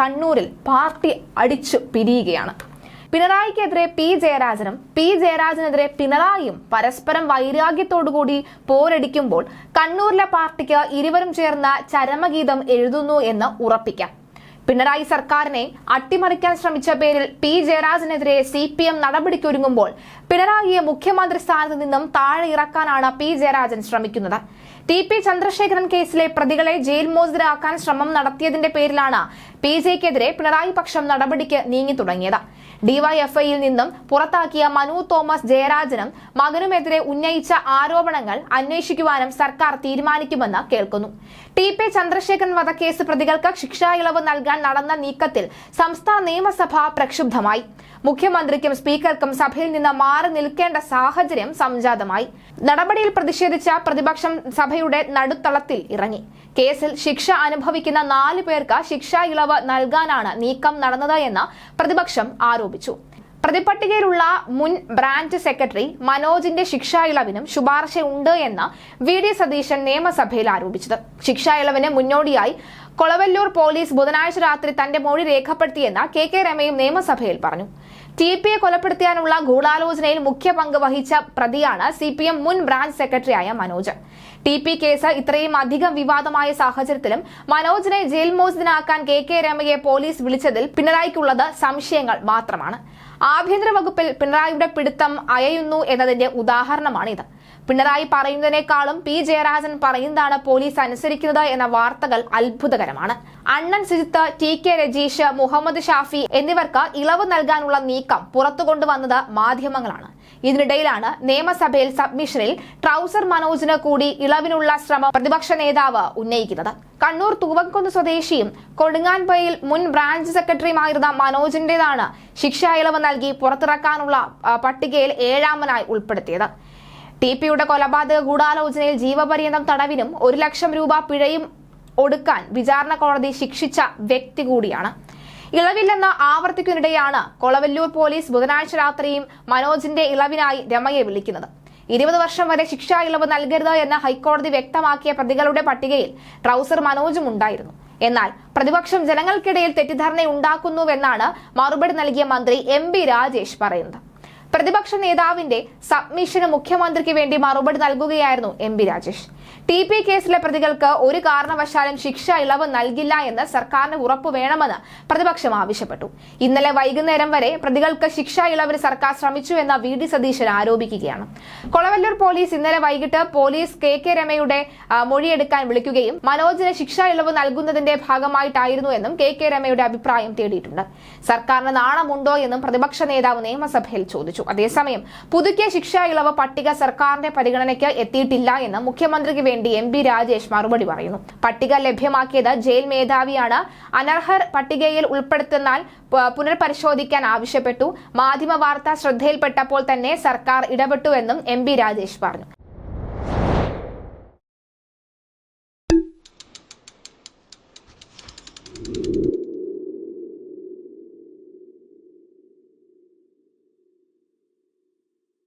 കണ്ണൂരിൽ പാർട്ടി അടിച്ചു പിരിയുകയാണ്. പിണറായിക്കെതിരെ P ജയരാജനും P ജയരാജനെതിരെ പിണറായിയും പരസ്പരം വൈരാഗ്യത്തോടുകൂടി പോരടിക്കുമ്പോൾ കണ്ണൂരിലെ പാർട്ടിക്ക് ഇരുവരും ചേർന്ന ചരമഗീതം എഴുതുന്നു എന്ന് ഉറപ്പിക്കാം. പിണറായി സർക്കാരിനെ അട്ടിമറിക്കാൻ ശ്രമിച്ച പേരിൽ പി ജയരാജനെതിരെ സി പി എം നടപടിക്കൊരുങ്ങുമ്പോൾ പിണറായിയെ മുഖ്യമന്ത്രി സ്ഥാനത്ത് നിന്നും താഴെ ഇറക്കാനാണ് പി ജയരാജൻ ശ്രമിക്കുന്നത്. ടി പി ചന്ദ്രശേഖരൻ കേസിലെ പ്രതികളെ ജയിൽ മോചിതരാക്കാൻ ശ്രമം നടത്തിയതിന്റെ പേരിലാണ് പി ജെക്കെതിരെ പിണറായി പക്ഷം നടപടിക്ക് നീങ്ങി തുടങ്ങിയത്. ഡിവൈഎഫ്ഐയിൽ നിന്നും പുറത്താക്കിയ മനു തോമസ് ജയരാജനും മകനുമെതിരെ ഉന്നയിച്ച ആരോപണങ്ങൾ അന്വേഷിക്കുവാനും സർക്കാർ തീരുമാനിക്കുമെന്ന് കേൾക്കുന്നു. ടി പി ചന്ദ്രശേഖരൻ വധക്കേസ് പ്രതികൾക്ക് ശിക്ഷാ ഇളവ് നൽകാൻ നടന്ന നീക്കത്തിൽ സംസ്ഥാന നിയമസഭ പ്രക്ഷുബ്ധമായി. മുഖ്യമന്ത്രിക്കും സ്പീക്കർക്കും സഭയിൽ നിന്ന് മാറി നിൽക്കേണ്ട സാഹചര്യം സംജാതമായി. നടപടിയിൽ പ്രതിഷേധിച്ച പ്രതിപക്ഷം സഭയുടെ നടുത്തളത്തിൽ ഇറങ്ങി. കേസിൽ ശിക്ഷ അനുഭവിക്കുന്ന നാല് പേർക്ക് ശിക്ഷാ ഇളവ് നൽകാനാണ് നീക്കം നടന്നത് എന്ന് പ്രതിപക്ഷം ആരോപിച്ചു. പ്രതിപട്ടികയിലുള്ള മുൻ ബ്രാഞ്ച് സെക്രട്ടറി മനോജിന്റെ ശിക്ഷാ ഇളവിനും ശുപാർശയുണ്ട് എന്ന് വി. ഡി. സതീശൻ നിയമസഭയിൽ ആരോപിച്ചത്. ശിക്ഷാ ഇളവിന് മുന്നോടിയായി കൊളവല്ലൂർ പോലീസ് ബുധനാഴ്ച രാത്രി തന്റെ മൊഴി രേഖപ്പെടുത്തിയെന്ന് കെ കെ രമയും നിയമസഭയിൽ പറഞ്ഞു. ടി പിയെ കൊലപ്പെടുത്താനുള്ള ഗൂഢാലോചനയിൽ മുഖ്യ പങ്ക് വഹിച്ച പ്രതിയാണ് സി പി എം മുൻ ബ്രാഞ്ച് സെക്രട്ടറിയായ മനോജ്. ടി പി കേസ് ഇത്രയും അധികം വിവാദമായ സാഹചര്യത്തിലും മനോജിനെ ജയിൽ മോചിതനാക്കാൻ കെ കെ രമയെ പോലീസ് വിളിച്ചതിൽ പിണറായിക്കുള്ളത് സംശയങ്ങൾ മാത്രമാണ്. ആഭ്യന്തര വകുപ്പിൽ പിണറായിയുടെ പിടുത്തം അയയുന്നു എന്നതിന്റെ ഉദാഹരണമാണിത്. പിണറായി പറയുന്നതിനേക്കാളും പി ജയരാജൻ പറയുന്നതാണ് പോലീസ് അനുസരിക്കുന്നത് എന്ന വാർത്തകൾ അത്ഭുതകരമാണ്. അണ്ണൻ സിജിത്ത് ടി കെ രജീഷ് മുഹമ്മദ് ഷാഫി എന്നിവർക്ക് ഇളവ് നൽകാനുള്ള നീക്കം പുറത്തു കൊണ്ടുവന്നത് മാധ്യമങ്ങളാണ്. ഇതിനിടയിലാണ് നിയമസഭയിൽ സബ്മിഷനിൽ ട്രൗസർ മനോജിന് കൂടി ഇളവിനുള്ള ശ്രമം പ്രതിപക്ഷ നേതാവ് ഉന്നയിക്കുന്നത്. കണ്ണൂർ തൂവൻകുന്ന് സ്വദേശിയും കൊടുങ്ങാൻപൊയിൽ മുൻ ബ്രാഞ്ച് സെക്രട്ടറിയുമായിരുന്ന മനോജിന്റേതാണ് ശിക്ഷാ ഇളവ് നൽകി പുറത്തിറക്കാനുള്ള പട്ടികയിൽ ഏഴാമനായി ഉൾപ്പെടുത്തിയത്. ടി പിയുടെ കൊലപാതക ഗൂഢാലോചനയിൽ ജീവപര്യന്തം തടവിനും ഒരു ലക്ഷം രൂപ പിഴയും ഒടുക്കാൻ വിചാരണ കോടതി ശിക്ഷിച്ച വ്യക്തി കൂടിയാണ്. ഇളവില്ലെന്ന് ആവർത്തിക്കുന്നതിനിടെയാണ് കൊളവല്ലൂർ പോലീസ് ബുധനാഴ്ച രാത്രിയും മനോജിന്റെ ഇളവിനായി രമയെ വിളിക്കുന്നത്. ഇരുപത് വർഷം വരെ ശിക്ഷാ ഇളവ് നൽകരുത് എന്ന് ഹൈക്കോടതി വ്യക്തമാക്കിയ പ്രതികളുടെ പട്ടികയിൽ ട്രൗസർ മനോജും ഉണ്ടായിരുന്നു. എന്നാൽ പ്രതിപക്ഷം ജനങ്ങൾക്കിടയിൽ തെറ്റിദ്ധാരണ ഉണ്ടാക്കുന്നുവെന്നാണ് മറുപടി നൽകിയ മന്ത്രി എം രാജേഷ് പറയുന്നത്. പ്രതിപക്ഷ നേതാവിന്റെ സബ്മിഷന് മുഖ്യമന്ത്രിക്ക് വേണ്ടി മറുപടി നൽകുകയായിരുന്നു എം രാജേഷ്. ടി പി കേസിലെ പ്രതികൾക്ക് ഒരു കാരണവശാലും ശിക്ഷ ഇളവ് നൽകില്ല എന്ന് സർക്കാരിന് ഉറപ്പ് വേണമെന്ന് പ്രതിപക്ഷം ആവശ്യപ്പെട്ടു. ഇന്നലെ വൈകുന്നേരം വരെ പ്രതികൾക്ക് ശിക്ഷ ഇളവിന് സർക്കാർ ശ്രമിച്ചു എന്ന വി ഡി സതീശൻ ആരോപിക്കുകയാണ്. കൊളവല്ലൂർ പോലീസ് ഇന്നലെ വൈകിട്ട് പോലീസ് കെ കെ രമയുടെ മൊഴിയെടുക്കാൻ വിളിക്കുകയും മനോജിന് ശിക്ഷ ഇളവ് നൽകുന്നതിന്റെ ഭാഗമായിട്ടായിരുന്നു എന്നും കെ കെ രമയുടെ അഭിപ്രായം തേടിയിട്ടുണ്ട്. സർക്കാരിന് നാണമുണ്ടോ എന്നും പ്രതിപക്ഷ നേതാവ് നിയമസഭയിൽ ചോദിച്ചു. അതേസമയം പുതുക്കിയ ശിക്ഷ ഇളവ് പട്ടിക സർക്കാരിന്റെ പരിഗണനയ്ക്ക് എത്തിയിട്ടില്ല എന്ന് മുഖ്യമന്ത്രിക്ക് വേണ്ടി എം പി രാജേഷ് മറുപടി പറയുന്നു. പട്ടിക ലഭ്യമാക്കിയത് ജയിൽ മേധാവിയാണ്. അനർഹർ പട്ടികയിൽ ഉൾപ്പെടുത്തുന്നാൽ പുനർപരിശോധിക്കാൻ ആവശ്യപ്പെട്ടു. മാധ്യമ വാർത്ത ശ്രദ്ധയിൽപ്പെട്ടപ്പോൾ തന്നെ സർക്കാർ ഇടപെട്ടുവെന്നും എം ബി രാജേഷ് പറഞ്ഞു.